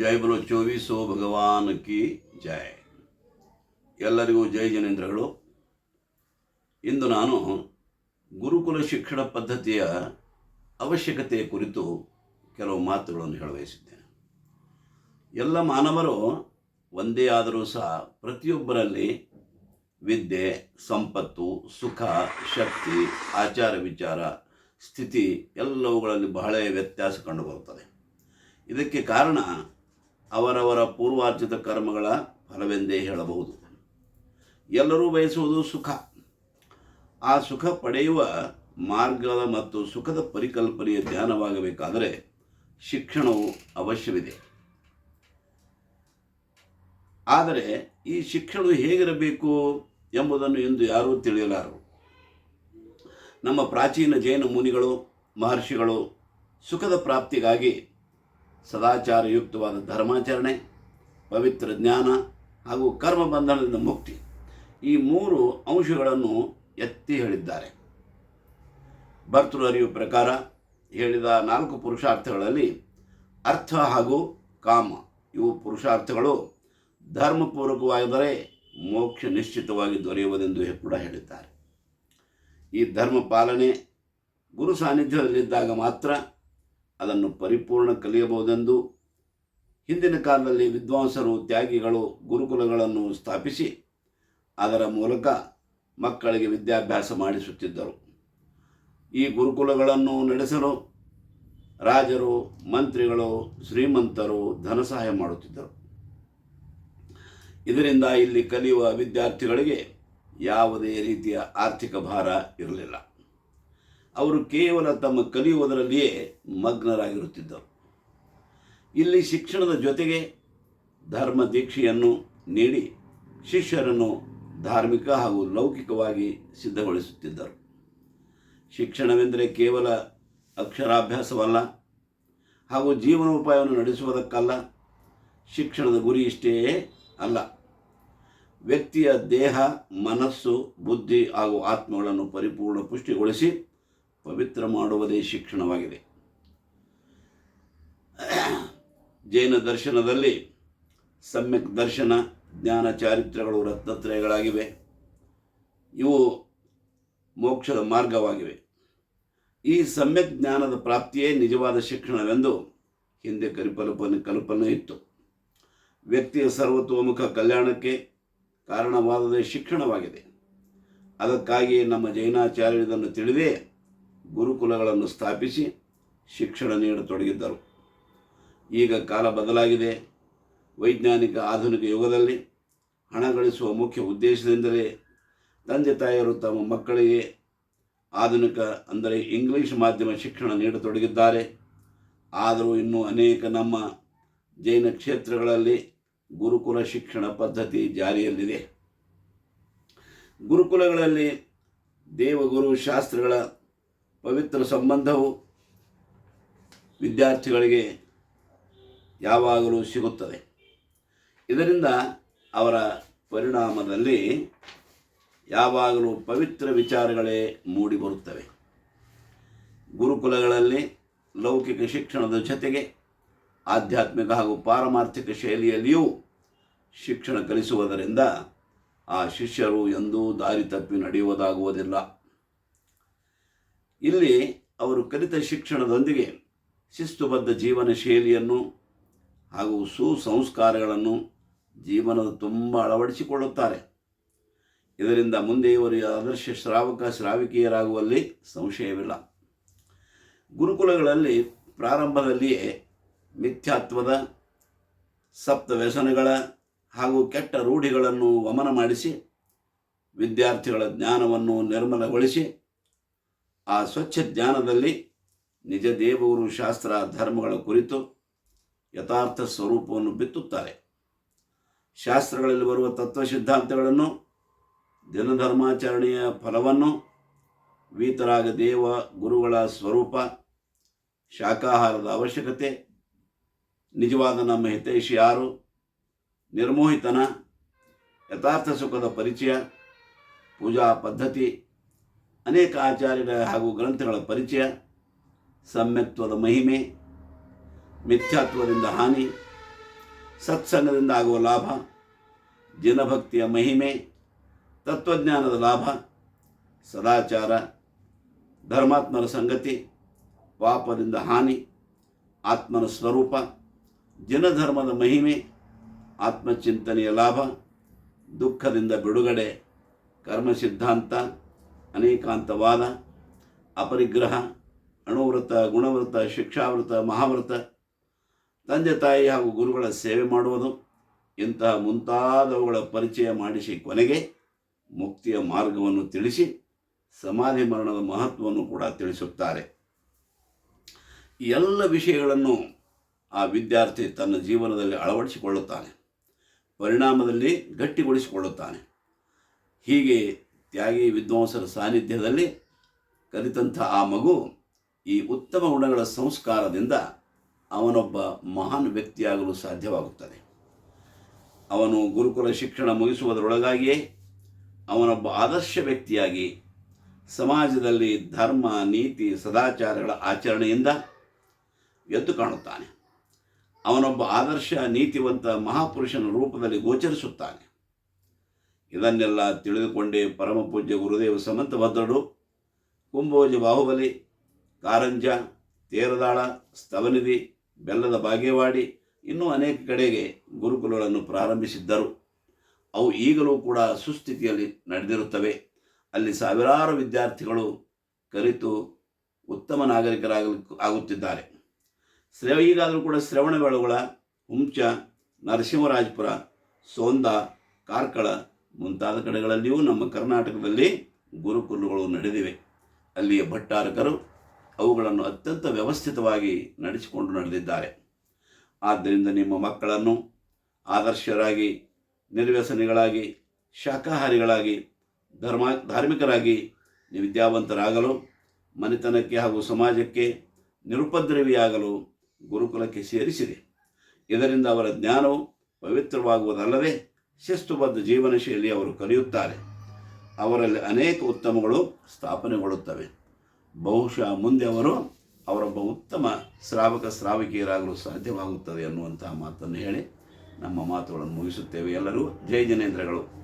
ಜೈ ಬಲು ಚೋವಿಸೋ ಭಗವಾನ್ ಕಿ ಜೈ. ಎಲ್ಲರಿಗೂ ಜೈ ಜನೇಂದ್ರಗಳು. ಇಂದು ನಾನು ಗುರುಕುಲ ಶಿಕ್ಷಣ ಪದ್ಧತಿಯ ಅವಶ್ಯಕತೆಯ ಕುರಿತು ಕೆಲವು ಮಾತುಗಳನ್ನು ಹೇಳಬಯಸಿದ್ದೇನೆ ಎಲ್ಲ ಮಾನವರು ಒಂದೇ ಆದರೂ ಸಹ ಪ್ರತಿಯೊಬ್ಬರಲ್ಲಿ ವಿದ್ಯೆ, ಸಂಪತ್ತು, ಸುಖ, ಶಕ್ತಿ, ಆಚಾರ ವಿಚಾರ, ಸ್ಥಿತಿ ಎಲ್ಲವುಗಳಲ್ಲಿ ಬಹಳ ವ್ಯತ್ಯಾಸ ಕಂಡುಬರುತ್ತದೆ. ಇದಕ್ಕೆ ಕಾರಣ ಅವರವರ ಪೂರ್ವಾರ್ಜಿತ ಕರ್ಮಗಳ ಫಲವೆಂದೇ ಹೇಳಬಹುದು. ಎಲ್ಲರೂ ಬಯಸುವುದು ಸುಖ. ಆ ಸುಖ ಪಡೆಯುವ ಮಾರ್ಗದ ಮತ್ತು ಸುಖದ ಪರಿಕಲ್ಪನೆಯ ಧ್ಯಾನವಾಗಬೇಕಾದರೆ ಶಿಕ್ಷಣವು ಅವಶ್ಯವಿದೆ. ಆದರೆ ಈ ಶಿಕ್ಷಣ ಹೇಗಿರಬೇಕು ಎಂಬುದನ್ನು ಇಂದು ಯಾರೂ ತಿಳಿಯಲಾರರು ನಮ್ಮ ಪ್ರಾಚೀನ ಜೈನ ಮುನಿಗಳು, ಮಹರ್ಷಿಗಳು ಸುಖದ ಪ್ರಾಪ್ತಿಗಾಗಿ ಸದಾಚಾರಯುಕ್ತವಾದ ಧರ್ಮಾಚರಣೆ, ಪವಿತ್ರ ಜ್ಞಾನ ಹಾಗೂ ಕರ್ಮ ಬಂಧನದಿಂದ ಮುಕ್ತಿ. ಈ ಮೂರು ಅಂಶಗಳನ್ನು ಎತ್ತಿ ಹೇಳಿದ್ದಾರೆ. ಭರ್ತೃ ಅರಿವು ಪ್ರಕಾರ ಹೇಳಿದ ನಾಲ್ಕು ಪುರುಷಾರ್ಥಗಳಲ್ಲಿ ಅರ್ಥ ಹಾಗೂ ಕಾಮ. ಇವು ಪುರುಷಾರ್ಥಗಳು ಧರ್ಮಪೂರ್ವಕವಾಗಿದ್ದರೆ ಮೋಕ್ಷ ನಿಶ್ಚಿತವಾಗಿ ದೊರೆಯುವುದೆಂದು ಕೂಡ ಹೇಳಿದ್ದಾರೆ. ಈ ಧರ್ಮ ಪಾಲನೆ ಗುರು ಸಾನ್ನಿಧ್ಯದಲ್ಲಿದ್ದಾಗ ಮಾತ್ರ ಅದನ್ನು ಪರಿಪೂರ್ಣ ಕಲಿಯಬಹುದೆಂದು ಹಿಂದಿನ ಕಾಲದಲ್ಲಿ ವಿದ್ವಾಂಸರು ತ್ಯಾಗಿಗಳು ಗುರುಕುಲಗಳನ್ನು ಸ್ಥಾಪಿಸಿ ಅದರ ಮೂಲಕ ಮಕ್ಕಳಿಗೆ ವಿದ್ಯಾಭ್ಯಾಸ ಮಾಡಿಸುತ್ತಿದ್ದರು. ಈ ಗುರುಕುಲಗಳನ್ನು ನಡೆಸಲು ರಾಜರು, ಮಂತ್ರಿಗಳು, ಶ್ರೀಮಂತರು ಧನ ಸಹಾಯ ಮಾಡುತ್ತಿದ್ದರು. ಇದರಿಂದ ಇಲ್ಲಿ ಕಲಿಯುವ ವಿದ್ಯಾರ್ಥಿಗಳಿಗೆ ಯಾವುದೇ ರೀತಿಯ ಆರ್ಥಿಕ ಭಾರ ಇರಲಿಲ್ಲ. ಅವರು ಕೇವಲ ತಮ್ಮ ಕಲಿಯುವುದರಲ್ಲಿಯೇ ಮಗ್ನರಾಗಿರುತ್ತಿದ್ದರು. ಇಲ್ಲಿ ಶಿಕ್ಷಣದ ಜೊತೆಗೆ ಧರ್ಮ ದೀಕ್ಷೆಯನ್ನು ನೀಡಿ ಶಿಷ್ಯರನ್ನು ಧಾರ್ಮಿಕ ಹಾಗೂ ಲೌಕಿಕವಾಗಿ ಸಿದ್ಧಗೊಳಿಸುತ್ತಿದ್ದರು. ಶಿಕ್ಷಣವೆಂದರೆ ಕೇವಲ ಅಕ್ಷರಾಭ್ಯಾಸವಲ್ಲ, ಹಾಗೂ ಜೀವನೋಪಾಯವನ್ನು ನಡೆಸುವುದಕ್ಕಲ್ಲ, ಶಿಕ್ಷಣದ ಗುರಿ ಇಷ್ಟೇ ಅಲ್ಲ. ವ್ಯಕ್ತಿಯ ದೇಹ, ಮನಸ್ಸು, ಬುದ್ಧಿ ಹಾಗೂ ಆತ್ಮಗಳನ್ನು ಪರಿಪೂರ್ಣ ಪುಷ್ಟಿಗೊಳಿಸಿ ಪವಿತ್ರ ಮಾಡುವುದೇ ಶಿಕ್ಷಣವಾಗಿದೆ. ಜೈನ ದರ್ಶನದಲ್ಲಿ ಸಮ್ಯಕ್ ದರ್ಶನ, ಜ್ಞಾನ ಚಾರಿತ್ರಗಳು ರತ್ನತ್ರಯಗಳಾಗಿವೆ. ಇವು ಮೋಕ್ಷದ ಮಾರ್ಗವಾಗಿವೆ. ಈ ಸಮ್ಯಕ್ ಜ್ಞಾನದ ಪ್ರಾಪ್ತಿಯೇ ನಿಜವಾದ ಶಿಕ್ಷಣವೆಂದು ಹಿಂದೆ ಕಲ್ಪನೆ ಕಲ್ಪನೆ ಇತ್ತು. ವ್ಯಕ್ತಿಯ ಸರ್ವತೋಮುಖ ಕಲ್ಯಾಣಕ್ಕೆ ಕಾರಣವಾದದೇ ಶಿಕ್ಷಣವಾಗಿದೆ. ಅದಕ್ಕಾಗಿ ನಮ್ಮ ಜೈನಾಚಾರ್ಯ ಇದನ್ನು ತಿಳಿದೇ ಗುರುಕುಲಗಳನ್ನು ಸ್ಥಾಪಿಸಿ ಶಿಕ್ಷಣ ನೀಡತೊಡಗಿದ್ದರು ಈಗ ಕಾಲ ಬದಲಾಗಿದೆ. ವೈಜ್ಞಾನಿಕ ಆಧುನಿಕ ಯುಗದಲ್ಲಿ ಹಣ ಗಳಿಸುವ ಮುಖ್ಯ ಉದ್ದೇಶದಿಂದಲೇ ತಂದೆ ತಾಯಿಯರು ತಮ್ಮ ಮಕ್ಕಳಿಗೆ ಆಧುನಿಕ ಅಂದರೆ ಇಂಗ್ಲಿಷ್ ಮಾಧ್ಯಮ ಶಿಕ್ಷಣ ನೀಡತೊಡಗಿದ್ದಾರೆ. ಆದರೂ ಇನ್ನೂ ಅನೇಕ ನಮ್ಮ ಜೈನ ಕ್ಷೇತ್ರಗಳಲ್ಲಿ ಗುರುಕುಲ ಶಿಕ್ಷಣ ಪದ್ಧತಿ ಜಾರಿಯಲ್ಲಿದೆ. ಗುರುಕುಲಗಳಲ್ಲಿ ದೇವಗುರು ಶಾಸ್ತ್ರಗಳ ಪವಿತ್ರ ಸಂಬಂಧವು ವಿದ್ಯಾರ್ಥಿಗಳಿಗೆ ಯಾವಾಗಲೂ ಸಿಗುತ್ತದೆ. ಇದರಿಂದ ಅವರ ಪರಿಣಾಮದಲ್ಲಿ ಯಾವಾಗಲೂ ಪವಿತ್ರ ವಿಚಾರಗಳೇ ಮೂಡಿಬರುತ್ತವೆ ಗುರುಕುಲಗಳಲ್ಲಿ ಲೌಕಿಕ ಶಿಕ್ಷಣದ ಜೊತೆಗೆ ಆಧ್ಯಾತ್ಮಿಕ ಹಾಗೂ ಪಾರಮಾರ್ಥಿಕ ಶೈಲಿಯಲ್ಲಿಯೂ ಶಿಕ್ಷಣ ಕಲಿಸುವುದರಿಂದ ಆ ಶಿಷ್ಯರು ಎಂದೂ ದಾರಿ ತಪ್ಪಿ ನಡೆಯುವುದಾಗುವುದಿಲ್ಲ. ಇಲ್ಲಿ ಅವರು ಕಲಿತ ಶಿಕ್ಷಣದೊಂದಿಗೆ ಶಿಸ್ತುಬದ್ಧ ಜೀವನ ಶೈಲಿಯನ್ನು ಹಾಗೂ ಸುಸಂಸ್ಕಾರಗಳನ್ನು ಜೀವನದ ತುಂಬ ಅಳವಡಿಸಿಕೊಳ್ಳುತ್ತಾರೆ. ಇದರಿಂದ ಮುಂದೆ ಇವರು ಆದರ್ಶ ಶ್ರಾವಕ ಶ್ರಾವಿಕಿಯರಾಗುವಲ್ಲಿ ಸಂಶಯವಿಲ್ಲ. ಗುರುಕುಲಗಳಲ್ಲಿ ಪ್ರಾರಂಭದಲ್ಲಿಯೇ ಮಿಥ್ಯಾತ್ವದ, ಸಪ್ತ ವ್ಯಸನಗಳ ಹಾಗೂ ಕೆಟ್ಟ ರೂಢಿಗಳನ್ನು ವಮನ ಮಾಡಿಸಿ, ವಿದ್ಯಾರ್ಥಿಗಳ ಜ್ಞಾನವನ್ನು ನಿರ್ಮಲಗೊಳಿಸಿ ಆ ಸ್ವಚ್ಛ ಜ್ಞಾನದಲ್ಲಿ ನಿಜ ದೇವರು ಶಾಸ್ತ್ರ ಧರ್ಮಗಳ ಕುರಿತು ಯಥಾರ್ಥ ಸ್ವರೂಪವನ್ನು ಬಿತ್ತುತ್ತಾರೆ. ಶಾಸ್ತ್ರಗಳಲ್ಲಿ ಬರುವ ತತ್ವ ಸಿದ್ಧಾಂತಗಳನ್ನು, ದಿನಧರ್ಮಾಚರಣೆಯ ಫಲವನ್ನು, ವೀತರಾಗ ದೇವ ಗುರುಗಳ ಸ್ವರೂಪ, ಶಾಖಾಹಾರದ ಅವಶ್ಯಕತೆ, ನಿಜವಾದ ನಮ್ಮ ಹಿತೈಷಿ ಯಾರು, ನಿರ್ಮೋಹಿತನ, ಯಥಾರ್ಥ ಸುಖದ ಪರಿಚಯ, ಪೂಜಾ ಪದ್ಧತಿ ಅನೇಕ ಆಚಾರ್ಯರ ಹಾಗೂ ಗ್ರಂಥಗಳ ಪರಿಚಯ ಸಮ್ಯಕ್ತ್ವದ ಮಹಿಮೆ, ಮಿಥ್ಯಾತ್ವದಿಂದ ಹಾನಿ, ಸತ್ಸಂಗದಿಂದ ಆಗುವ ಲಾಭ, ಜನಭಕ್ತಿಯ ಮಹಿಮೆ, ತತ್ವಜ್ಞಾನದ ಲಾಭ, ಸದಾಚಾರ, ಧರ್ಮಾತ್ಮರ ಸಂಗತಿ, ಪಾಪದಿಂದ ಹಾನಿ, ಆತ್ಮನ ಸ್ವರೂಪ, ಜನಧರ್ಮದ ಮಹಿಮೆ, ಆತ್ಮಚಿಂತನೆಯ ಲಾಭ, ದುಃಖದಿಂದ ಬಿಡುಗಡೆ ಕರ್ಮ ಸಿದ್ಧಾಂತ ಅನೇಕಾಂತವಾದ ಅಪರಿಗ್ರಹ ಅಣುವ್ರತ ಗುಣವ್ರತ ಶಿಕ್ಷಾವೃತ ಮಹಾವ್ರತ ತಂದೆ ತಾಯಿ ಹಾಗೂ ಗುರುಗಳ ಸೇವೆ ಮಾಡುವುದು, ಇಂತಹ ಮುಂತಾದವುಗಳ ಪರಿಚಯ ಮಾಡಿಸಿ ಕೊನೆಗೆ ಮುಕ್ತಿಯ ಮಾರ್ಗವನ್ನು ತಿಳಿಸಿ ಸಮಾಧಿ ಮರಣದ ಮಹತ್ವವನ್ನು ಕೂಡ ತಿಳಿಸುತ್ತಾರೆ. ಎಲ್ಲ ವಿಷಯಗಳನ್ನು ಆ ವಿದ್ಯಾರ್ಥಿ ತನ್ನ ಜೀವನದಲ್ಲಿ ಅಳವಡಿಸಿಕೊಳ್ಳುತ್ತಾನೆ. ಪರಿಣಾಮದಲ್ಲಿ ಗಟ್ಟಿಗೊಳಿಸಿಕೊಳ್ಳುತ್ತಾನೆ. ಹೀಗೆ ತ್ಯಾಗಿ ವಿದ್ವಾಂಸರ ಸಾನ್ನಿಧ್ಯದಲ್ಲಿ ಕಲಿತಂಥ ಆ ಮಗು ಈ ಉತ್ತಮ ಗುಣಗಳ ಸಂಸ್ಕಾರದಿಂದ ಅವನೊಬ್ಬ ಮಹಾನ್ ವ್ಯಕ್ತಿಯಾಗಲು ಸಾಧ್ಯವಾಗುತ್ತದೆ. ಅವನು ಗುರುಕುಲ ಶಿಕ್ಷಣ ಮುಗಿಸುವುದರೊಳಗಾಗಿಯೇ ಅವನೊಬ್ಬ ಆದರ್ಶ ವ್ಯಕ್ತಿಯಾಗಿ ಸಮಾಜದಲ್ಲಿ ಧರ್ಮ, ನೀತಿ, ಸದಾಚಾರಗಳ ಆಚರಣೆಯಿಂದ ಎದ್ದು ಕಾಣುತ್ತಾನೆ. ಅವನೊಬ್ಬ ಆದರ್ಶ, ನೀತಿವಂತ ಮಹಾಪುರುಷನ ರೂಪದಲ್ಲಿ ಗೋಚರಿಸುತ್ತಾನೆ. ಇದನ್ನೆಲ್ಲ ತಿಳಿದುಕೊಂಡೇ ಪರಮ ಪೂಜ್ಯ ಗುರುದೇವ ಸಮಂತಭದ್ರರು ಕುಂಭೋಜ ಬಾಹುಬಲಿ, ಕಾರಂಜ, ತೇರದಾಳ, ಸ್ತವನಿಧಿ, ಬೆಲ್ಲದ ಬಾಗೇವಾಡಿ, ಇನ್ನೂ ಅನೇಕ ಕಡೆಗೆ ಗುರುಕುಲಗಳನ್ನು ಪ್ರಾರಂಭಿಸಿದ್ದರು. ಅವು ಈಗಲೂ ಕೂಡ ಸುಸ್ಥಿತಿಯಲ್ಲಿ ನಡೆದಿರುತ್ತವೆ. ಅಲ್ಲಿ ಸಾವಿರಾರು ವಿದ್ಯಾರ್ಥಿಗಳು ಕಲಿತು ಉತ್ತಮ ನಾಗರಿಕರಾಗಲು, ಆಗುತ್ತಿದ್ದಾರೆ. ಶ್ರವ ಈಗಾದರೂ ಕೂಡ ಶ್ರವಣಬೆಳಗೊಳ, ಹುಂಚ, ನರಸಿಂಹರಾಜಪುರ, ಸೋಂದ, ಕಾರ್ಕಳ ಮುಂತಾದ ಕಡೆಗಳಲ್ಲಿಯೂ ನಮ್ಮ ಕರ್ನಾಟಕದಲ್ಲಿ ಗುರುಕುಲಗಳು ನಡೆದಿವೆ. ಅಲ್ಲಿಯ ಭಟ್ಟಾರಕರು ಅವುಗಳನ್ನು ಅತ್ಯಂತ ವ್ಯವಸ್ಥಿತವಾಗಿ ನಡೆಸಿಕೊಂಡು ನಡೆದಿದ್ದಾರೆ. ಆದ್ದರಿಂದ ನಿಮ್ಮ ಮಕ್ಕಳನ್ನು ಆದರ್ಶರಾಗಿ, ನಿರ್ವ್ಯಸನಿಗಳಾಗಿ, ಶಾಖಾಹಾರಿಗಳಾಗಿ, ಧರ್ಮ, ಧಾರ್ಮಿಕರಾಗಿ ವಿದ್ಯಾವಂತರಾಗಲು ಮನೆತನಕ್ಕೆ ಹಾಗೂ ಸಮಾಜಕ್ಕೆ ನಿರುಪದ್ರವಿಯಾಗಲು ಗುರುಕುಲಕ್ಕೆ ಸೇರಿಸಿದೆ. ಇದರಿಂದ ಅವರ ಜ್ಞಾನವು ಪವಿತ್ರವಾಗುವುದಲ್ಲದೆ ಶಿಸ್ತುಬದ್ಧ ಜೀವನ ಶೈಲಿ ಅವರು ಕಲಿಯುತ್ತಾರೆ. ಅವರಲ್ಲಿ ಅನೇಕ ಉತ್ತಮಗಳು ಸ್ಥಾಪನೆಗೊಳ್ಳುತ್ತವೆ. ಬಹುಶಃ ಮುಂದೆ ಅವರು ಅವರೊಬ್ಬ ಉತ್ತಮ ಶ್ರಾವಕ ಶ್ರಾವಕಿಯರಾಗಲು ಸಾಧ್ಯವಾಗುತ್ತದೆ ಅನ್ನುವಂತಹ ಮಾತನ್ನು ಹೇಳಿ ನಮ್ಮ ಮಾತುಗಳನ್ನು ಮುಗಿಸುತ್ತೇವೆ ಎಲ್ಲರೂ. ಜೈ ಜನೇಂದ್ರಗಳು.